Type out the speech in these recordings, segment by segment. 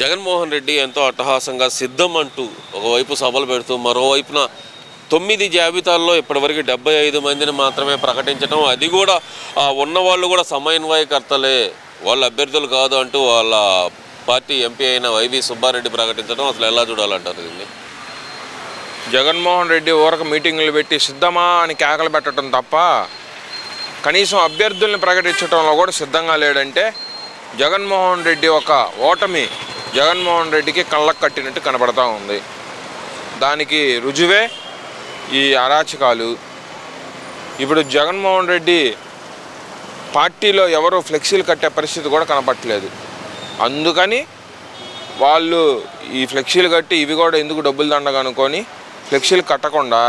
జగన్మోహన్ రెడ్డి ఎంతో అట్టహాసంగా సిద్ధం అంటూ ఒకవైపు సభలు పెడుతూ మరోవైపున తొమ్మిది జాబితాల్లో ఇప్పటివరకు డెబ్బై ఐదు మందిని మాత్రమే ప్రకటించడం అది కూడా ఉన్నవాళ్ళు ఉన్న వాళ్ళు కూడా సమన్వయకర్తలే వాళ్ళ అభ్యర్థులు కాదు అంటూ వాళ్ళ పార్టీ ఎంపీ అయిన వైవి సుబ్బారెడ్డి ప్రకటించడం అసలు ఎలా చూడాలంటారు దీన్ని? జగన్మోహన్ రెడ్డి ఊరక మీటింగులు పెట్టి సిద్ధమా అని కేకలు పెట్టడం తప్ప కనీసం అభ్యర్థుల్ని ప్రకటించడంలో కూడా సిద్ధంగా లేడంటే జగన్మోహన్ రెడ్డి ఒక ఓటమి జగన్మోహన్ రెడ్డికి కళ్ళకు కట్టినట్టు కనబడతా ఉంది. దానికి రుజువే ఈ అరాచకాలు. ఇప్పుడు జగన్మోహన్ రెడ్డి పార్టీలో ఎవరు ఫ్లెక్సీలు కట్టే పరిస్థితి కూడా కనపట్లేదు అందుకని వాళ్ళు ఈ ఫ్లెక్సీలు కట్టి ఇవి కూడా ఎందుకు డబ్బులు దండగా అనుకొని ఫ్లెక్సీలు కట్టకుండా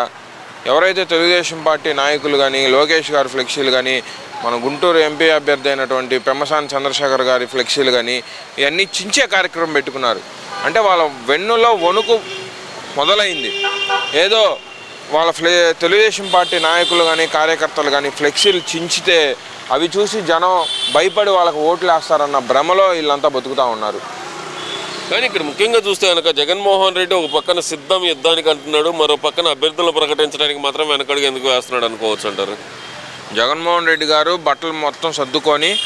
ఎవరైతే తెలుగుదేశం పార్టీ నాయకులు కానీ లోకేష్ గారి ఫ్లెక్సీలు కానీ మన గుంటూరు ఎంపీ అభ్యర్థి అయినటువంటి పెమ్మసాని చంద్రశేఖర్ గారి ఫ్లెక్సీలు కానీ ఇవన్నీ చించే కార్యక్రమం పెట్టుకున్నారు. అంటే వాళ్ళ వెన్నులో వణుకు మొదలైంది. ఏదో వాళ్ళ ఫ్లె తెలుగుదేశం పార్టీ నాయకులు కానీ కార్యకర్తలు కానీ ఫ్లెక్సీలు చించితే అవి చూసి జనం భయపడి వాళ్ళకు ఓట్లు వేస్తారన్న భ్రమలో వీళ్ళంతా బతుకుతూ ఉన్నారు. కానీ ఇక్కడ ముఖ్యంగా చూస్తే కనుక జగన్మోహన్ రెడ్డి ఒక పక్కన సిద్ధం యుద్ధానికి అంటున్నాడు మరో పక్కన అభ్యర్థులను ప్రకటించడానికి మాత్రం వెనకడుగు ఎందుకు వేస్తున్నాడు అనుకోవచ్చు అంటారు? జగన్మోహన్ రెడ్డి గారు బట్టలు మొత్తం సర్దుకొని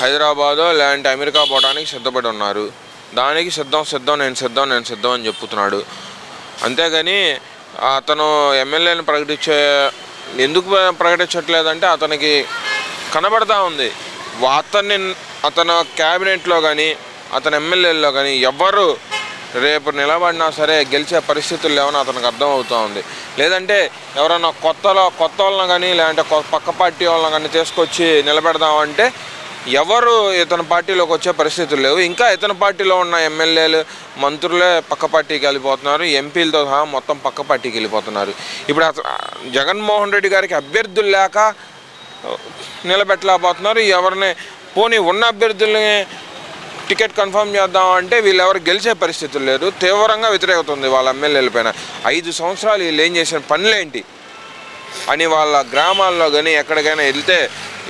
హైదరాబాదో లేదంటే అమెరికా పోవడానికి సిద్ధపడి ఉన్నారు. దానికి సిద్ధం సిద్ధం నేను సిద్ధం నేను సిద్ధం అని చెప్తున్నాడు అంతేగాని అతను ఎమ్మెల్యేని ప్రకటించే ఎందుకు ప్రకటించట్లేదంటే అతనికి కనబడతా ఉంది. వా- అతన్ని అతను క్యాబినెట్లో కానీ అతని ఎమ్మెల్యేల్లో కానీ ఎవ్వరు రేపు నిలబడినా సరే గెలిచే పరిస్థితులు లేవని అతనికి అర్థమవుతూ ఉంది. లేదంటే ఎవరైనా కొత్తలో కొత్త వాళ్ళని కానీ లేదంటే పక్క పార్టీ వాళ్ళని కానీ తీసుకొచ్చి నిలబెడదామంటే ఎవరు ఇతని పార్టీలోకి వచ్చే పరిస్థితులు లేవు. ఇంకా ఇతని పార్టీలో ఉన్న ఎమ్మెల్యేలు మంత్రులే పక్క పార్టీకి వెళ్ళిపోతున్నారు. ఎంపీలతో సహా మొత్తం పక్క పార్టీకి వెళ్ళిపోతున్నారు. ఇప్పుడు అత- జగన్మోహన్ రెడ్డి గారికి అభ్యర్థులు లేక నిలబెట్టలేకపోతున్నారు. ఎవరిని పోనీ ఉన్న అభ్యర్థుల్ని టికెట్ కన్ఫర్మ్ చేద్దాం అంటే వీళ్ళు ఎవరు గెలిచే పరిస్థితులు లేదు. తీవ్రంగా వ్యతిరేకత ఉంది వాళ్ళ ఎమ్మెల్యేల పైన. ఐదు సంవత్సరాలు వీళ్ళు ఏం చేసిన పనులేంటి? అని వాళ్ళ గ్రామాల్లో కానీ ఎక్కడికైనా వెళ్తే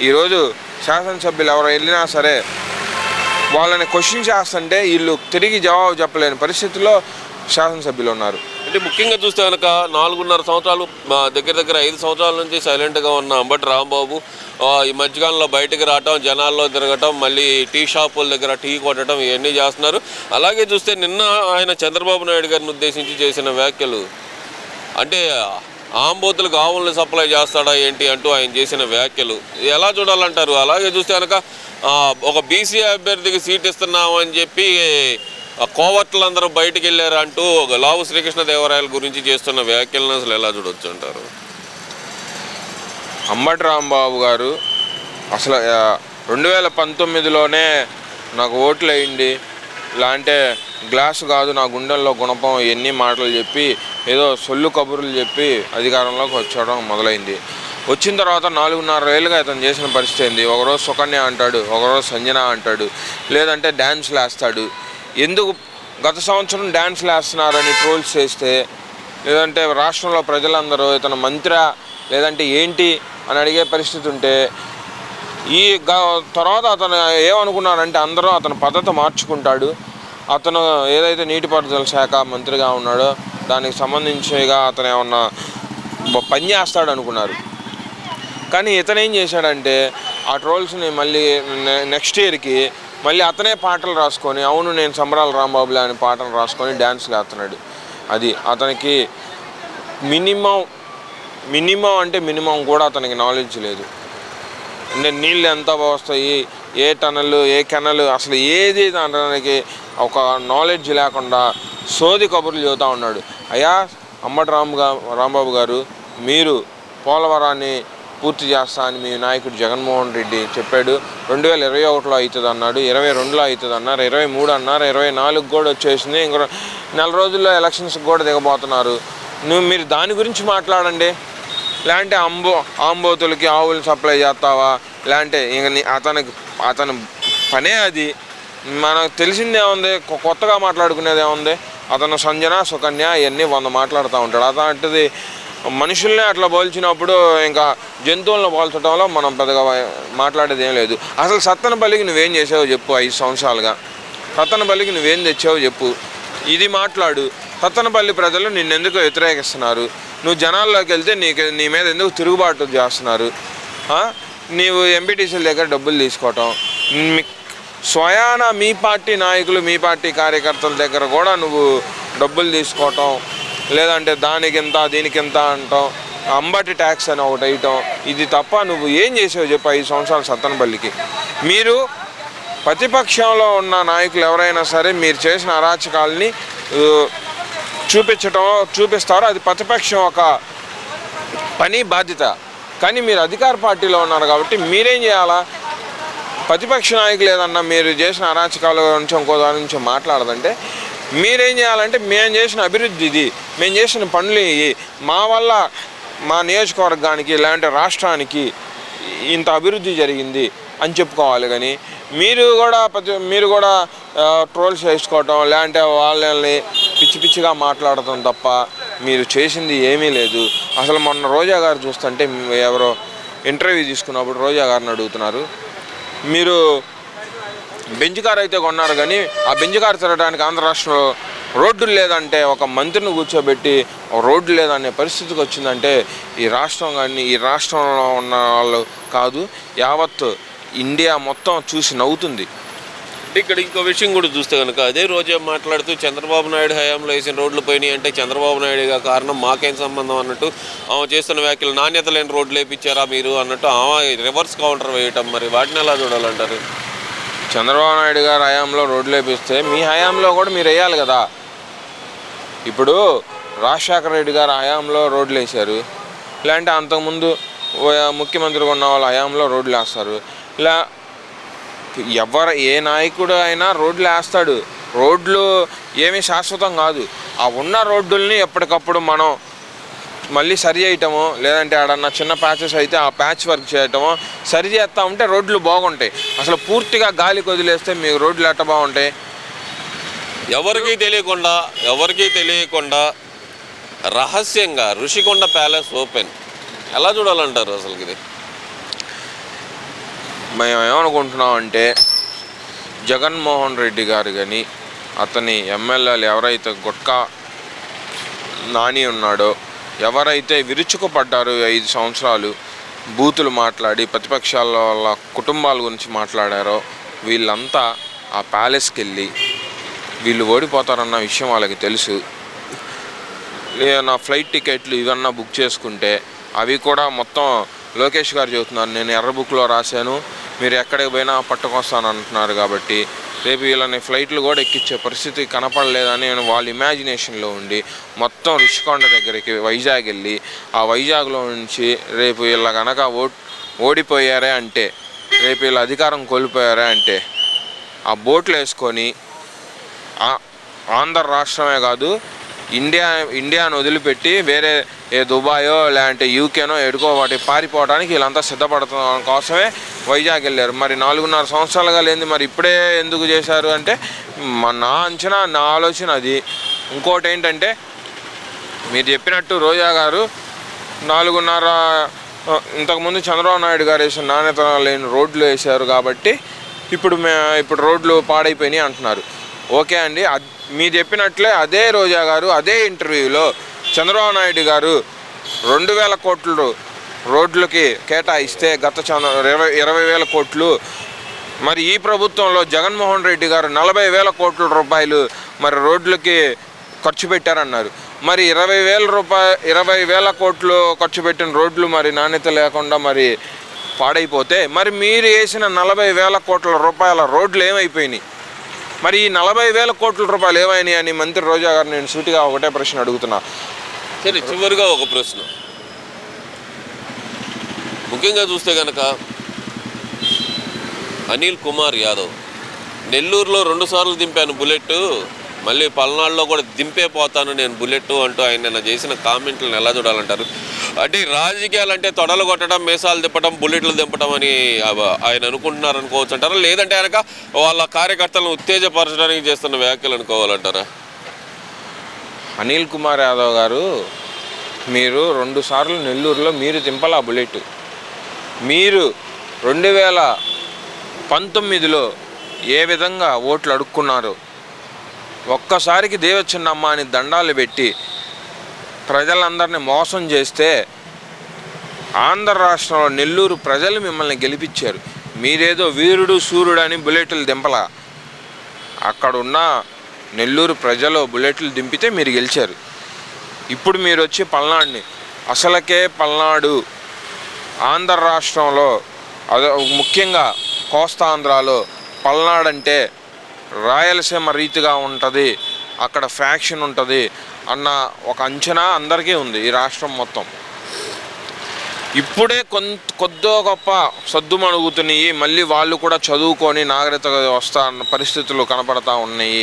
ఈరోజు శాసనసభ్యులు ఎవరు వెళ్ళినా సరే వాళ్ళని క్వశ్చన్ చేస్తుంటే వీళ్ళు తిరిగి జవాబు చెప్పలేని పరిస్థితిలో శాసనసభ్యులు ఉన్నారు. అంటే ముఖ్యంగా చూస్తే కనుక నాలుగున్నర సంవత్సరాలు మా దగ్గర దగ్గర ఐదు సంవత్సరాల నుంచి సైలెంట్గా ఉన్న అంబటి రాంబాబు ఈ మధ్యకాలంలో బయటకు రావటం జనాల్లో తిరగటం మళ్ళీ టీ షాపుల దగ్గర టీ కొట్టడం ఇవన్నీ చేస్తున్నారు. అలాగే చూస్తే నిన్న ఆయన చంద్రబాబు నాయుడు గారిని ఉద్దేశించి చేసిన వ్యాఖ్యలు అంటే ఆంబోతులకు ఆవులను సప్లై చేస్తాడా ఏంటి అంటూ ఆయన చేసిన వ్యాఖ్యలు ఎలా చూడాలంటారు? అలాగే చూస్తే కనుక ఒక బీసీ అభ్యర్థికి సీట్ ఇస్తున్నామని చెప్పి కోవట్లందరూ బయటికి వెళ్ళారు అంటూ ఒక లావు శ్రీకృష్ణదేవరాయల గురించి చేస్తున్న వ్యాఖ్యలను అసలు ఎలా చూడొచ్చు అంటారు? అంబటి రాంబాబు గారు అసలు రెండు వేల పంతొమ్మిదిలోనే నాకు ఓట్లు వేయండి ఇలా అంటే గ్లాస్ కాదు నా గుండెల్లో గుణపం ఎన్ని మాటలు చెప్పి ఏదో సొల్లు కబుర్లు చెప్పి అధికారంలోకి వచ్చడం మొదలైంది. వచ్చిన తర్వాత నాలుగున్నర ఏళ్ళుగా ఇతను చేసిన పరిస్థితి ఏంది? ఒకరోజు సుకన్య అంటాడు ఒకరోజు సంజన అంటాడు లేదంటే డ్యాన్స్లు వేస్తాడు ఎందుకు గత సంవత్సరం డ్యాన్స్లు వేస్తున్నారని ట్రోల్స్ చేస్తే లేదంటే రాష్ట్రంలో ప్రజలందరూ ఇతను మంత్రి లేదంటే ఏంటి అని అడిగే పరిస్థితి ఉంటే ఈ గ- తర్వాత అతను ఏమనుకున్నారంటే అందరూ అతను పద్ధతి మార్చుకుంటాడు. అతను ఏదైతే నీటిపారుదల శాఖ మంత్రిగా ఉన్నాడో దానికి సంబంధించిగా అతను ఏమన్నా పని చేస్తాడు అనుకున్నారు. కానీ ఇతను ఏం చేశాడంటే ఆ ట్రోల్స్ని మళ్ళీ నె- నెక్స్ట్ ఇయర్కి మళ్ళీ అతనే పాటలు రాసుకొని అవును నేను సంబరాల రాంబాబులే అని పాటలు రాసుకొని డ్యాన్స్లు వేస్తున్నాడు అది అతనికి మినిమం మినిమం అంటే మినిమం కూడా అతనికి నాలెడ్జ్ లేదు. అంటే నీళ్ళు ఎంత వస్తాయి ఏ టనల్ ఏ కెనల్ అసలు ఏది దానికి ఒక నాలెడ్జ్ లేకుండా సోది కబుర్లు చెబుతూ ఉన్నాడు. అయ్యా అమ్మటి రామ్ రాంబాబు గారు మీరు పోలవరాన్ని పూర్తి చేస్తా అని మీ నాయకుడు జగన్మోహన్ రెడ్డి చెప్పాడు. రెండు వేల ఇరవై ఒకటిలో అవుతుంది అన్నాడు ఇరవై రెండులో అవుతుంది అన్నారు ఇరవై మూడు అన్నారు ఇరవై నాలుగు కూడా వచ్చేసింది. ఇంకో నెల రోజుల్లో ఎలక్షన్స్కి కూడా దిగబోతున్నారు. నువ్వు మీరు దాని గురించి మాట్లాడండి. లేదంటే అంబో ఆంబోతులకి ఆవులు సప్లై చేస్తావా? లేదంటే ఇంక అతనికి అతని పనే అది. మనకు తెలిసిందే ఉంది కొ- కొత్తగా మాట్లాడుకునేది ఏముంది అతను సంజన సుకన్య ఇవన్నీ వంద మాట్లాడుతూ ఉంటాడు. అతనిది మనుషుల్ని అట్లా పోల్చినప్పుడు ఇంకా జంతువులను పోల్చడంలో మనం పెద్దగా మాట్లాడేది ఏం లేదు. అసలు సత్తనపల్లికి నువ్వేం చేసావో చెప్పు ఐదు సంవత్సరాలుగా. సత్తనపల్లికి నువ్వేం తెచ్చావో చెప్పు. ఇది మాట్లాడు. సత్తనపల్లి ప్రజలు నిన్నెందుకు వ్యతిరేకిస్తున్నారు? నువ్వు జనాల్లోకి వెళ్తే నీకు నీ మీద ఎందుకు తిరుగుబాటు చేస్తున్నారు? నీవు ఎంపీటీసీల దగ్గర డబ్బులు తీసుకోవటం. స్వయాన మీ పార్టీ నాయకులు మీ పార్టీ కార్యకర్తల దగ్గర కూడా నువ్వు డబ్బులు తీసుకోవటం. లేదంటే దానికింత దీనికింత అంటాం. అంబటి ట్యాక్స్ అని ఒకటి వేయటం. ఇది తప్ప నువ్వు ఏం చేసావు చెప్పు ఐదు సంవత్సరాలు సత్తనపల్లికి. మీరు ప్రతిపక్షంలో ఉన్న నాయకులు ఎవరైనా సరే మీరు చేసిన అరాచకాలని చూపించటం చూపిస్తారో అది ప్రతిపక్షం ఒక పని బాధ్యత. కానీ మీరు అధికార పార్టీలో ఉన్నారు కాబట్టి మీరేం చేయాలా? ప్రతిపక్ష నాయకులు ఏదన్నా మీరు చేసిన అరాచకాల నుంచి ఇంకో దాని నుంచి మాట్లాడదంటే మీరేం చేయాలంటే మేము చేసిన అభివృద్ధి ఇది మేము చేసిన పనులు ఇవి. మా వల్ల మా నియోజకవర్గానికి లేదంటే రాష్ట్రానికి ఇంత అభివృద్ధి జరిగింది అని చెప్పుకోవాలి కానీ మీరు కూడా ప్రతి మీరు కూడా ట్రోల్స్ వేసుకోవటం లేదంటే వాళ్ళని పిచ్చి పిచ్చిగా మాట్లాడటం తప్ప మీరు చేసింది ఏమీ లేదు. అసలు మొన్న రోజా గారు చూస్తుంటే ఎవరో ఇంటర్వ్యూ తీసుకున్నప్పుడు రోజా గారిని అడుగుతున్నారు. మీరు బెంచ్ కార్ అయితే కొన్నారు కానీ ఆ బెంచ్ కార్ తిరగడానికి ఆంధ్ర రాష్ట్రంలో రోడ్డు లేదంటే ఒక మంత్రిని కూర్చోబెట్టి రోడ్డు లేదనే పరిస్థితికి వచ్చిందంటే ఈ రాష్ట్రం కానీ ఈ రాష్ట్రంలో ఉన్న వాళ్ళు కాదు యావత్ ఇండియా మొత్తం చూసి నవ్వుతుంది. ఇక్కడ ఇంకో విషయం కూడా చూస్తే కనుక అదే రోజే మాట్లాడుతూ చంద్రబాబు నాయుడు హయాంలో వేసిన రోడ్లు పోయినాయి అంటే చంద్రబాబు నాయుడుగా కారణం మాకేం సంబంధం అన్నట్టు ఆమె చేస్తున్న వ్యాఖ్యలు నాణ్యత లేని రోడ్లు వేయించారా మీరు అన్నట్టు ఆమె రివర్స్ కౌంటర్ వేయటం మరి వాటిని ఎలా చూడాలంటారు? చంద్రబాబు నాయుడు గారు హయాంలో రోడ్లు వేపిస్తే మీ హయాంలో కూడా మీరు వేయాలి కదా. ఇప్పుడు రాజశేఖర రెడ్డి గారు హయాంలో రోడ్లు వేశారు. లేదంటే అంతకుముందు ముఖ్యమంత్రిగా ఉన్న వాళ్ళ హయాంలో రోడ్లు వేస్తారు. ఇలా ఎవరు ఏ నాయకుడు అయినా రోడ్లు వేస్తాడు. రోడ్లు ఏమీ శాశ్వతం కాదు. ఆ ఉన్న రోడ్డుల్ని ఎప్పటికప్పుడు మనం మళ్ళీ సరి చేయటమో లేదంటే ఆడన్న చిన్న ప్యాచెస్ అయితే ఆ ప్యాచ్ వర్క్ చేయటమో సరి చేస్తా ఉంటే రోడ్లు బాగుంటాయి. అసలు పూర్తిగా గాలికి వదిలేస్తే మీకు రోడ్లు ఎట్ట బాగుంటాయి? ఎవరికీ తెలియకుండా ఎవరికీ తెలియకుండా రహస్యంగా ఋషికొండ ప్యాలెస్ ఓపెన్. ఎలా చూడాలంటారు అసలు ఇది? మేము ఏమనుకుంటున్నాం అంటే జగన్మోహన్ రెడ్డి గారు కానీ అతని ఎమ్మెల్యేలు ఎవరైతే గుట్కా నాని ఉన్నాడో ఎవరైతే విరుచుకుపడ్డారో ఐదు సంవత్సరాలు బూతులు మాట్లాడి ప్రతిపక్షాల వాళ్ళ కుటుంబాల గురించి మాట్లాడారో వీళ్ళంతా ఆ ప్యాలెస్కి వెళ్ళి వీళ్ళు ఓడిపోతారన్న విషయం వాళ్ళకి తెలుసు. నా ఫ్లైట్ టికెట్లు ఇవన్నా బుక్ చేసుకుంటే అవి కూడా మొత్తం లోకేష్ గారు చెబుతున్నారు నేను ఎర్ర బుక్లో రాశాను మీరు ఎక్కడికి పోయినా పట్టుకొస్తాను అంటున్నారు కాబట్టి రేపు వీళ్ళని ఫ్లైట్లు కూడా ఎక్కించే పరిస్థితి కనపడలేదని నేను వాళ్ళ ఇమాజినేషన్లో ఉండి మొత్తం రిషికొండ దగ్గరికి వైజాగ్ వెళ్ళి ఆ వైజాగ్లో నుంచి రేపు వీళ్ళ కనుక ఓ ఓడిపోయారే అంటే రేపు వీళ్ళ అధికారం కోల్పోయారే అంటే ఆ బోట్లు వేసుకొని ఆ- ఆంధ్ర రాష్ట్రమే కాదు ఇండియా ఇండియాను వదిలిపెట్టి వేరే ఏ దుబాయో లేదంటే యూకేనో ఎడుకో వాటి పారిపోవడానికి వీళ్ళంతా సిద్ధపడుతున్న కోసమే వైజాగ్ వెళ్ళారు. మరి నాలుగున్నర సంవత్సరాలుగా లేని మరి ఇప్పుడే ఎందుకు చేశారు అంటే నా అంచనా నా ఆలోచన అది. ఇంకోటి ఏంటంటే మీరు చెప్పినట్టు రోజా గారు నాలుగున్నర ఇంతకుముందు చంద్రబాబు నాయుడు గారు వేసిన నాణ్యత లేని రోడ్లు వేశారు కాబట్టి ఇప్పుడు మే ఇప్పుడు రోడ్లు పాడైపోయినాయి అంటున్నారు. ఓకే అండి. మీరు చెప్పినట్లే అదే రోజా గారు అదే ఇంటర్వ్యూలో చంద్రబాబు నాయుడు గారు రెండు వేల కోట్లు రోడ్లకి కేటాయిస్తే గత చంద్ర ఇరవై ఇరవై వేల కోట్లు. మరి ఈ ప్రభుత్వంలో జగన్మోహన్ రెడ్డి గారు నలభై వేల కోట్ల రూపాయలు మరి రోడ్లకి ఖర్చు పెట్టారన్నారు. మరి ఇరవై వేల రూపాయ ఇరవై వేల కోట్లు ఖర్చు పెట్టిన రోడ్లు మరి నాణ్యత లేకుండా మరి పాడైపోతే మరి మీరు వేసిన నలభై వేల కోట్ల రూపాయల రోడ్లు ఏమైపోయినాయి? మరి ఈ నలభై వేల కోట్ల రూపాయలు ఏమైనాయి అని మంత్రి రోజా గారు నేను సూటిగా ఒకటే ప్రశ్న అడుగుతున్నా. సరే చివరిగా ఒక ప్రశ్న. ముఖ్యంగా చూస్తే కనుక అనిల్ కుమార్ యాదవ్ నెల్లూరులో రెండుసార్లు దింపాను బుల్లెట్ మళ్ళీ పల్నాడులో కూడా దింపే పోతాను నేను బుల్లెట్ అంటూ ఆయన చేసిన కామెంట్లను ఎలా చూడాలంటారు? అంటే రాజకీయాలు అంటే తొడలు కొట్టడం మేసాలు దింపడం బుల్లెట్లు దింపడం అని ఆయన అనుకుంటున్నారు అనుకోవచ్చు అంటారా లేదంటే కనుక వాళ్ళ కార్యకర్తలను ఉత్తేజపరచడానికి చేస్తున్న వ్యాఖ్యలు అనుకోవాలంటారా? అనిల్ కుమార్ యాదవ్ గారు మీరు రెండు సార్లు నెల్లూరులో మీరు దింపాల బుల్లెట్ మీరు రెండు వేల పంతొమ్మిదిలో ఏ విధంగా ఓట్లు అడుక్కున్నారు ఒక్కసారికి దేవచ్చిన్నమ్మ అని దండాలు పెట్టి ప్రజలందరినీ మోసం చేస్తే ఆంధ్ర రాష్ట్రంలో నెల్లూరు ప్రజలు మిమ్మల్ని గెలిపించారు. మీరేదో వీరుడు సూర్యుడు అని బుల్లెట్లు దింపలా. అక్కడున్న నెల్లూరు ప్రజలు బుల్లెట్లు దింపితే మీరు గెలిచారు. ఇప్పుడు మీరు వచ్చి పల్నాడుని. అసలకే పల్నాడు ఆంధ్ర రాష్ట్రంలో అదో ముఖ్యంగా కోస్తాంధ్రాలో పల్నాడు అంటే రాయలసీమ రీతిగా ఉంటుంది అక్కడ ఫ్యాక్షన్ ఉంటుంది అన్న ఒక అంచనా అందరికీ ఉంది ఈ రాష్ట్రం మొత్తం. ఇప్పుడే కొంత కొద్దో గొప్ప సద్దుమణుగుతున్నాయి మళ్ళీ వాళ్ళు కూడా చదువుకొని నాగరికత వస్తా అన్న పరిస్థితులు కనపడతా ఉన్నాయి.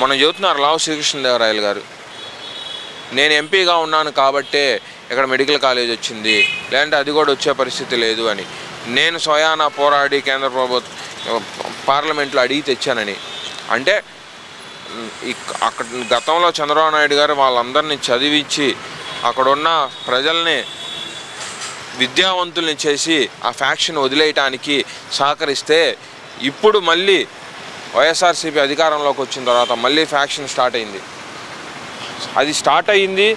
మనం చెబుతున్నారు లావు శ్రీకృష్ణదేవరాయలు గారు. నేను ఎంపీగా ఉన్నాను కాబట్టే ఇక్కడ మెడికల్ కాలేజ్ వచ్చింది లేదంటే అది కూడా వచ్చే పరిస్థితి లేదు అని. నేను స్వయానా పోరాడి కేంద్ర ప్రభుత్వ పార్లమెంట్లో అడిగి తెచ్చానని. అంటే అక్కడ గతంలో చంద్రబాబు నాయుడు గారు వాళ్ళందరినీ చదివించి అక్కడున్న ప్రజల్ని విద్యావంతుల్ని చేసి ఆ ఫ్యాక్షన్ వదిలేయటానికి సహకరిస్తే ఇప్పుడు మళ్ళీ వైఎస్ఆర్సీపీ అధికారంలోకి వచ్చిన తర్వాత మళ్ళీ ఫ్యాక్షన్ స్టార్ట్ అయింది. అది స్టార్ట్ అయ్యింది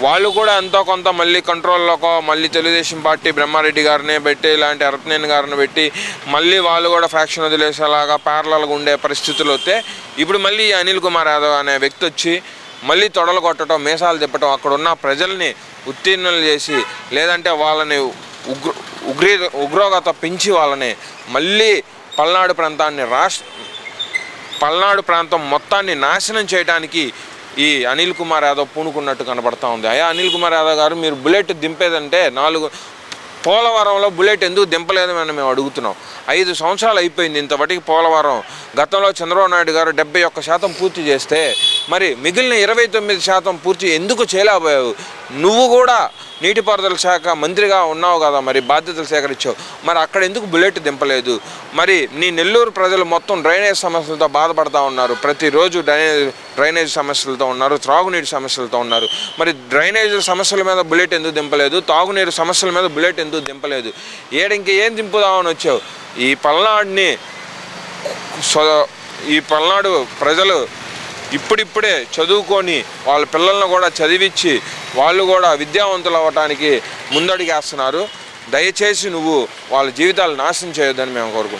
వాళ్ళు కూడా ఎంతో కొంత మళ్ళీ కంట్రోల్లోకో మళ్ళీ తెలుగుదేశం పార్టీ బ్రహ్మారెడ్డి గారిని పెట్టి ఇలాంటి అరపనేని గారిని పెట్టి మళ్ళీ వాళ్ళు కూడా ఫ్యాక్షన్ వదిలేసేలాగా ప్యారలల్గా ఉండే పరిస్థితులు వస్తే ఇప్పుడు మళ్ళీ అనిల్ కుమార్ యాదవ్ అనే వ్యక్తి వచ్చి మళ్ళీ తొడలు కొట్టడం మీసాలు తిప్పటం అక్కడ ఉన్న ప్రజల్ని ఉత్తీర్ణులు చేసి లేదంటే వాళ్ళని ఉగ్ర ఉగ్రీ ఉగ్రోగత పెంచి వాళ్ళని మళ్ళీ పల్నాడు ప్రాంతాన్ని రాష్ట్ర పల్నాడు ప్రాంతం మొత్తాన్ని నాశనం చేయడానికి ఈ అనిల్ కుమార్ యాదవ్ పూనుకున్నట్టు కనబడతా ఉంది. అయ్యా అనిల్ కుమార్ యాదవ్ గారు మీరు బుల్లెట్ దింపేదంటే నాలుగు పోలవరంలో బుల్లెట్ ఎందుకు దింపలేదని మేము అడుగుతున్నాం. ఐదు సంవత్సరాలు అయిపోయింది ఇంతవరకు పోలవరం. గతంలో చంద్రబాబు నాయుడు గారు డెబ్బై ఒక్క శాతం పూర్తి చేస్తే మరి మిగిలిన ఇరవై తొమ్మిది శాతం పూర్తి ఎందుకు చేయలేకపోయావు? నువ్వు కూడా నీటిపారుదల శాఖ మంత్రిగా ఉన్నావు కదా మరి బాధ్యతలు సేకరించావు. మరి అక్కడ ఎందుకు బుల్లెట్ దింపలేదు? మరి నీ నెల్లూరు ప్రజలు మొత్తం డ్రైనేజ్ సమస్యలతో బాధపడతా ఉన్నారు. ప్రతిరోజు డ్రైనేజ్ డ్రైనేజ్ సమస్యలతో ఉన్నారు త్రాగునీటి సమస్యలతో ఉన్నారు. మరి డ్రైనేజ్ సమస్యల మీద బుల్లెట్ ఎందుకు దింపలేదు? తాగునీరు సమస్యల మీద బుల్లెట్ ఎందుకు దింపలేదు? ఏడింక ఏం దింపుదామని వచ్చావు? ఈ పల్నాడుని ఈ పల్నాడు ప్రజలు ఇప్పుడిప్పుడే చదువుకొని వాళ్ళ పిల్లలను కూడా చదివించి వాళ్ళు కూడా విద్యావంతులు అవ్వటానికి ముందడిగేస్తున్నారు. దయచేసి నువ్వు వాళ్ళ జీవితాలు నాశనం చేయొద్దని మేము కోరుకుంటున్నాం.